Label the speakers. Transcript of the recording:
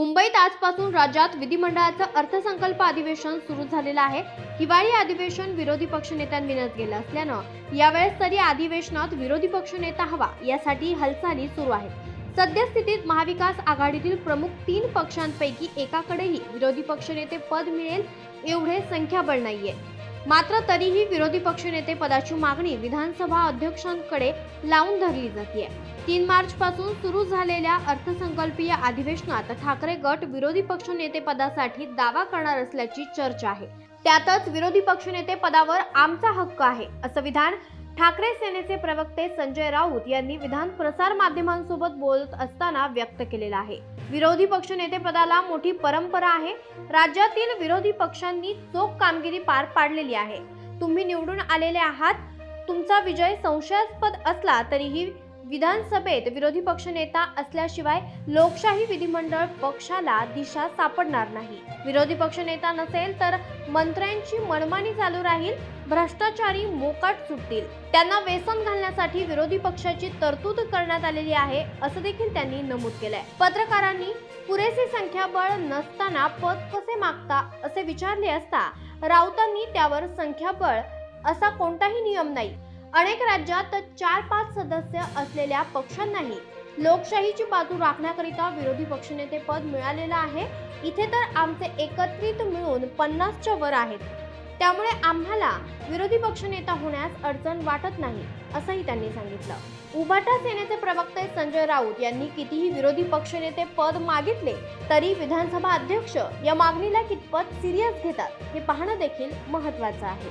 Speaker 1: मुंबईत आजपासून राज्यात विधिमंडळाचं अर्थसंकल्प अधिवेशन सुरू झालेलं आहे. हिवाळी अधिवेशन विरोधी पक्षनेत्यांविनच गेलं असल्यानं यावेळेस तरी अधिवेशनात विरोधी पक्षनेता हवा यासाठी हालचाली सुरू आहेत. सद्यस्थितीत महाविकास आघाडीतील प्रमुख तीन पक्षांपैकी एकाकडेही विरोधी पक्षनेते पद मिळेल एवढे संख्याबळ नाहीये. मात्र तरीही विरोधी पक्षनेते पदाची मागणी विधानसभा अध्यक्षांकडे लावून धरली जाते तीन मार्च पासून सुरू झालेल्या अर्थसंकल्पीय अधिवेशनात ठाकरे गट विरोधी पक्षनेते पदासाठी दावा करणार असल्याची चर्चा आहे. त्यातच विरोधी पक्षनेते पदावर आमचा हक्क आहे असं विधान ठाकरे सेनेचे प्रवक्ते संजय राऊत यांनी विधान प्रसार माध्यमांसोबत बोलत असताना व्यक्त केलेला आहे. विरोधी पक्ष पदाला मोठी परंपरा आहे. राज्यातील विरोधी पक्षांनी चोख कामगिरी पार पाडलेली आहे. तुम्ही निवडून आलेले आहात. तुमचा विजय संशयास्पद असला तरीही विधानसभेत विरोधी पक्षनेता असल्याशिवाय लोकशाही विधिमंडळ पक्षाला दिशा सापडणार नाही. विरोधी पक्षनेता नसेल तर मंत्र्यांची मनमानी चालू राहील भ्रष्टाचारी मोकाट सुटतील. त्यांना वेसन घालण्यासाठी विरोधी पक्षाची तरतूद करण्यात आलेली आहे असं देखील त्यांनी नमूद केलंय. पत्रकारांनी पुरेसे संख्याबळ नसताना पद कसे मागता असे विचारले असता राऊतांनी त्यावर संख्याबळ असा कोणताही नियम नाही. अनेक राज्यात चार पाच सदस्य असलेल्या पक्षांनाही लोकशाहीची बाजू राखण्याकरिता विरोधी पक्षनेते पद मिळालेलं आहे. इथे तर आमचे एकत्रित मिळून पन्नासच्या वर आहेत. त्यामुळे आम्हाला विरोधी पक्षनेता होण्यास अडचण वाटत नाही असंही त्यांनी सांगितलं. उभाटा सेनेचे प्रवक्ते संजय राऊत यांनी कितीही विरोधी पक्षनेते पद मागितले तरी विधानसभा अध्यक्ष या मागणीला कितपत सिरियस घेतात हे पाहणं देखील महत्वाचं आहे.